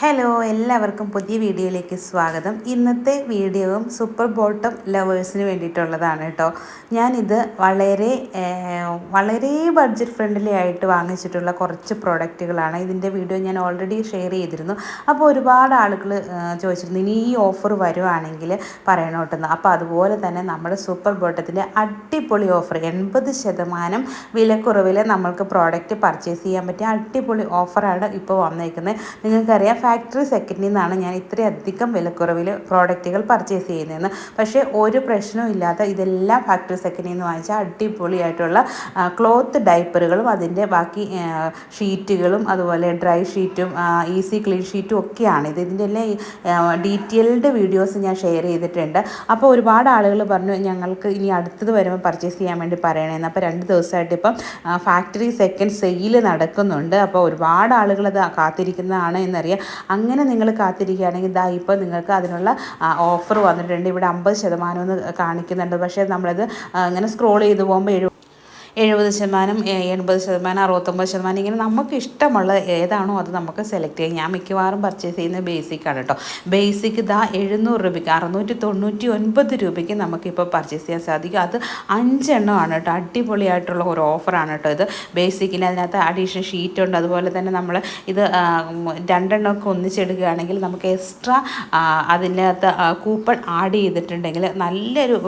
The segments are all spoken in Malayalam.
ഹലോ എല്ലാവർക്കും പുതിയ വീഡിയോയിലേക്ക് സ്വാഗതം. ഇന്നത്തെ വീഡിയോയും സൂപ്പർ ബോട്ടം ലവേഴ്സിന് വേണ്ടിയിട്ടുള്ളതാണ് കേട്ടോ. ഞാനിത് വളരെ വളരെ ബഡ്ജറ്റ് ഫ്രണ്ട്ലി ആയിട്ട് വാങ്ങിച്ചിട്ടുള്ള കുറച്ച് പ്രോഡക്റ്റുകളാണ് ഇതിന്റെ വീഡിയോ ഞാൻ ഓൾറെഡി ഷെയർ ചെയ്തിരുന്നു. അപ്പോൾ ഒരുപാട് ആളുകൾ ചോദിച്ചിരുന്നു ഇനി ഈ ഓഫർ വരുവാണെങ്കിൽ പറയണോട്ടെന്ന്. അപ്പോൾ അതുപോലെ തന്നെ നമ്മുടെ സൂപ്പർ ബോട്ടത്തിന്റെ അടിപൊളി ഓഫർ എൺപത് ശതമാനം വിലക്കുറവിൽ നമ്മൾക്ക് പ്രോഡക്റ്റ് പർച്ചേസ് ചെയ്യാൻ പറ്റിയ അടിപൊളി ഓഫറാണ് ഇപ്പോൾ വന്നേക്കുന്നത് നിങ്ങൾക്കറിയാം ഫാക്ടറി സെക്കൻഡിൽ നിന്നാണ് ഞാൻ ഇത്രയധികം വിലക്കുറവിൽ പ്രോഡക്റ്റുകൾ പർച്ചേസ് ചെയ്യുന്നതെന്ന്. പക്ഷേ ഒരു പ്രശ്നവും ഇല്ലാത്ത ഇതെല്ലാം ഫാക്ടറി സെക്കൻഡിൽ നിന്ന് വാങ്ങിച്ച അടിപൊളിയായിട്ടുള്ള ക്ലോത്ത് ഡൈപ്പറുകളും അതിന്റെ ബാക്കി ഷീറ്റുകളും അതുപോലെ ഡ്രൈ ഷീറ്റും ഈസി ക്ലീൻ ഷീറ്റും ഒക്കെയാണ് ഇത് ഇതിന്റെ എല്ലാം ഡീറ്റെയിൽഡ് വീഡിയോസ് ഞാൻ ഷെയർ ചെയ്തിട്ടുണ്ട്. അപ്പോൾ ഒരുപാട് ആളുകൾ പറഞ്ഞു ഞങ്ങൾക്ക് ഇനി അടുത്തത് വരുമ്പോൾ പർച്ചേസ് ചെയ്യാൻ വേണ്ടി പറയണേന്ന്. അപ്പോൾ രണ്ട് ദിവസമായിട്ട് ഇപ്പം ഫാക്ടറി സെക്കൻഡ് സെയിൽ നടക്കുന്നുണ്ട്. അപ്പോൾ ഒരുപാട് ആളുകൾ അത് കാത്തിരിക്കുന്നതാണ് എന്നറിയാം. അങ്ങനെ നിങ്ങൾ കാത്തിരിക്കുകയാണെങ്കിൽ ദാ ഇപ്പോൾ നിങ്ങൾക്ക് അതിനുള്ള ഓഫർ വന്നിട്ടുണ്ട്. ഇവിടെ അമ്പത് ശതമാനം എന്ന് കാണിക്കുന്നുണ്ട്. പക്ഷേ നമ്മളത് അങ്ങനെ സ്ക്രോൾ ചെയ്ത് പോകുമ്പോൾ എഴു എഴുപത് ശതമാനം എൺപത് ശതമാനം അറുപത്തൊമ്പത് ശതമാനം ഇങ്ങനെ നമുക്ക് ഇഷ്ടമുള്ള ഏതാണോ അത് നമുക്ക് സെലക്ട് ചെയ്യാം. ഞാൻ മിക്കവാറും പർച്ചേസ് ചെയ്യുന്നത് ആണ് കേട്ടോ ബേസിക് ഇതാ എഴുന്നൂറ് രൂപയ്ക്ക് അറുന്നൂറ്റി തൊണ്ണൂറ്റി ഒൻപത് രൂപയ്ക്ക് നമുക്കിപ്പോൾ പർച്ചേസ് ചെയ്യാൻ സാധിക്കും. അത് അഞ്ചെണ്ണമാണ് കേട്ടോ അടിപൊളിയായിട്ടുള്ള ഒരു ഓഫറാണ് കേട്ടോ ഇത്. ബേസിക്കിന് അതിനകത്ത് അഡീഷണൽ ഷീറ്റ് ഉണ്ട്. അതുപോലെ തന്നെ നമ്മൾ ഇത് രണ്ടെണ്ണമൊക്കെ ഒന്നിച്ചെടുക്കുകയാണെങ്കിൽ നമുക്ക് എക്സ്ട്രാ അതിനകത്ത് കൂപ്പൺ ആഡ് ചെയ്തിട്ടുണ്ടെങ്കിൽ നല്ലൊരു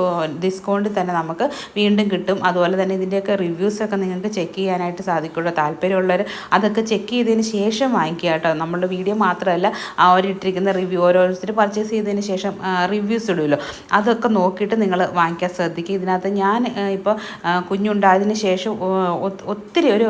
ഡിസ്കൗണ്ട് തന്നെ നമുക്ക് വീണ്ടും കിട്ടും. അതുപോലെ തന്നെ ഇതിന്റെയൊക്കെ റിവ്യൂസൊക്കെ നിങ്ങൾക്ക് ചെക്ക് ചെയ്യാനായിട്ട് സാധിക്കുള്ളൂ. താല്പര്യമുള്ളവർ അതൊക്കെ ചെക്ക് ചെയ്തതിന് ശേഷം വാങ്ങിക്കുക കേട്ടോ. നമ്മളുടെ വീഡിയോ മാത്രമല്ല അവരിട്ടിരിക്കുന്ന റിവ്യൂ ഓരോരുത്തർ പർച്ചേസ് ചെയ്തതിന് ശേഷം റിവ്യൂസ് ഇടുമല്ലോ അതൊക്കെ നോക്കിയിട്ട് നിങ്ങൾ വാങ്ങിക്കാൻ ശ്രദ്ധിക്കുക. ഇതിനകത്ത് ഞാൻ ഇപ്പോൾ കുഞ്ഞുണ്ടായതിന് ശേഷം ഒത്തിരി ഒരു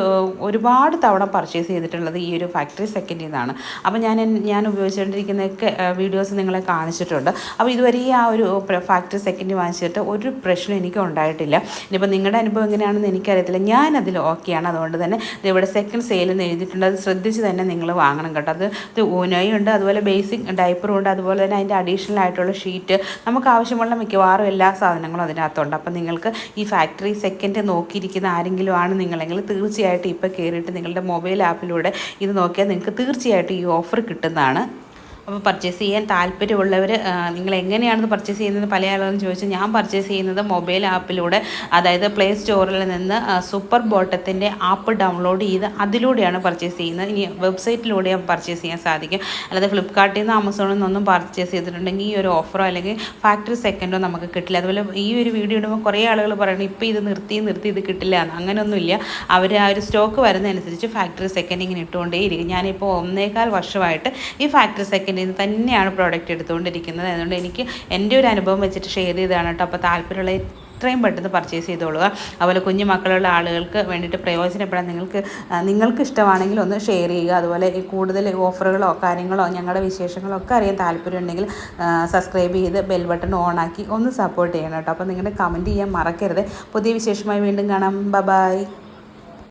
ഒരുപാട് തവണ പർച്ചേസ് ചെയ്തിട്ടുള്ളത് ഈ ഒരു ഫാക്ടറി സെക്കൻഡിൽ നിന്നാണ് അപ്പോൾ ഞാൻ ഞാൻ ഉപയോഗിച്ചുകൊണ്ടിരിക്കുന്നതൊക്കെ വീഡിയോസ് നിങ്ങളെ കാണിച്ചിട്ടുണ്ട്. അപ്പോൾ ഇതുവരെ ഈ ആ ഒരു ഫാക്ടറി സെക്കൻഡ് വാങ്ങിച്ചിട്ട് ഒരു പ്രശ്നം എനിക്ക് ഉണ്ടായിട്ടില്ല. ഇനിയിപ്പോൾ നിങ്ങളുടെ അനുഭവം എങ്ങനെയാണെന്ന് എനിക്കറിയത്തില്ല. ഞാൻ അതിൽ ഓക്കെയാണ് അതുകൊണ്ട് തന്നെ ഇതിവിടെ സെക്കൻഡ് സെയിലെന്ന് എഴുതിയിട്ടുണ്ട്. അത് ശ്രദ്ധിച്ച് തന്നെ നിങ്ങൾ വാങ്ങണം കേട്ടോ. അത് ഉണ്ട്. അതുപോലെ ബേസിക് ഡൈപ്പറും ഉണ്ട്. അതുപോലെ തന്നെ അതിന്റെ അഡീഷണൽ ആയിട്ടുള്ള ഷീറ്റ് നമുക്ക് ആവശ്യമുള്ള മിക്കവാറും എല്ലാ സാധനങ്ങളും അതിനകത്തുണ്ട്. അപ്പം നിങ്ങൾക്ക് ഈ ഫാക്ടറി സെക്കൻഡ് നോക്കിയിരിക്കുന്ന ആരെങ്കിലും ആണ് നിങ്ങളെങ്കിൽ തീർച്ചയായിട്ടും ഇപ്പോൾ കയറിയിട്ട് നിങ്ങളുടെ മൊബൈൽ ആപ്പിലൂടെ ഇത് നോക്കിയാൽ നിങ്ങൾക്ക് തീർച്ചയായിട്ടും ഈ ഓഫർ കിട്ടുന്നതാണ്. അപ്പോൾ പർച്ചേസ് ചെയ്യാൻ താല്പര്യമുള്ളവർ നിങ്ങൾ എങ്ങനെയാണെന്ന് പർച്ചേസ് ചെയ്യുന്നത് പല ആളുകളും ചോദിച്ചു. ഞാൻ പർച്ചേസ് ചെയ്യുന്നത് മൊബൈൽ ആപ്പിലൂടെ അതായത് പ്ലേ സ്റ്റോറിൽ നിന്ന് സൂപ്പർ ബോട്ടത്തിന്റെ ആപ്പ് ഡൗൺലോഡ് ചെയ്ത് അതിലൂടെയാണ് പർച്ചേസ് ചെയ്യുന്നത്. ഇനി വെബ്സൈറ്റിലൂടെ പർച്ചേസ് ചെയ്യാൻ സാധിക്കും. അല്ലാതെ ഫ്ലിപ്കാർട്ടിൽ നിന്ന് ആമസോണിൽ നിന്നൊന്നും പർച്ചേസ് ചെയ്തിട്ടുണ്ടെങ്കിൽ ഈ ഒരു ഓഫറോ അല്ലെങ്കിൽ ഫാക്ടറി സെക്കൻഡോ നമുക്ക് കിട്ടില്ല. അതുപോലെ ഈ ഒരു വീഡിയോ ഇടുമ്പോൾ കുറേ ആളുകൾ പറയണം ഇപ്പോൾ ഇത് നിർത്തി നിർത്തി ഇത് കിട്ടില്ല എന്ന്. അങ്ങനെയൊന്നുമില്ല. അവർ ആ ഒരു സ്റ്റോക്ക് വരുന്നതനുസരിച്ച് ഫാക്ടറി സെക്കൻഡ് ഇങ്ങനെ ഇട്ടുകൊണ്ടേ ഇരിക്കും ഞാനിപ്പോൾ ഒന്നേകാൽ വർഷമായിട്ട് ഈ ഫാക്ടറി സെക്കൻഡിൽ നിന്ന് തന്നെയാണ് പ്രോഡക്റ്റ് എടുത്തുകൊണ്ടിരിക്കുന്നത്. അതുകൊണ്ട് എനിക്ക് എന്റെ ഒരു അനുഭവം വെച്ചിട്ട് ഷെയർ ചെയ്തതാണ് കേട്ടോ. അപ്പോൾ താല്പര്യമുള്ള എത്രയും പെട്ടെന്ന് പർച്ചേസ് ചെയ്തോളുക. അതുപോലെ കുഞ്ഞു മക്കളുള്ള ആളുകൾക്ക് വേണ്ടിയിട്ട് പ്രയോജനപ്പെടാൻ നിങ്ങൾക്ക് നിങ്ങൾക്ക് ഇഷ്ടമാണെങ്കിൽ ഒന്ന് ഷെയർ ചെയ്യുക. അതുപോലെ കൂടുതൽ ഓഫറുകളോ കാര്യങ്ങളോ ഞങ്ങളുടെ വിശേഷങ്ങളോ ഒക്കെ അറിയാൻ താല്പര്യമുണ്ടെങ്കിൽ സബ്സ്ക്രൈബ് ചെയ്ത് ബെൽ ബട്ടൺ ഓൺ ആക്കി ഒന്ന് സപ്പോർട്ട് ചെയ്യണം കേട്ടോ. അപ്പോൾ നിങ്ങളുടെ കമന്റ് ചെയ്യാൻ മറക്കരുത്. പുതിയ വിശേഷമായി വീണ്ടും കാണാം. ബ ബായ്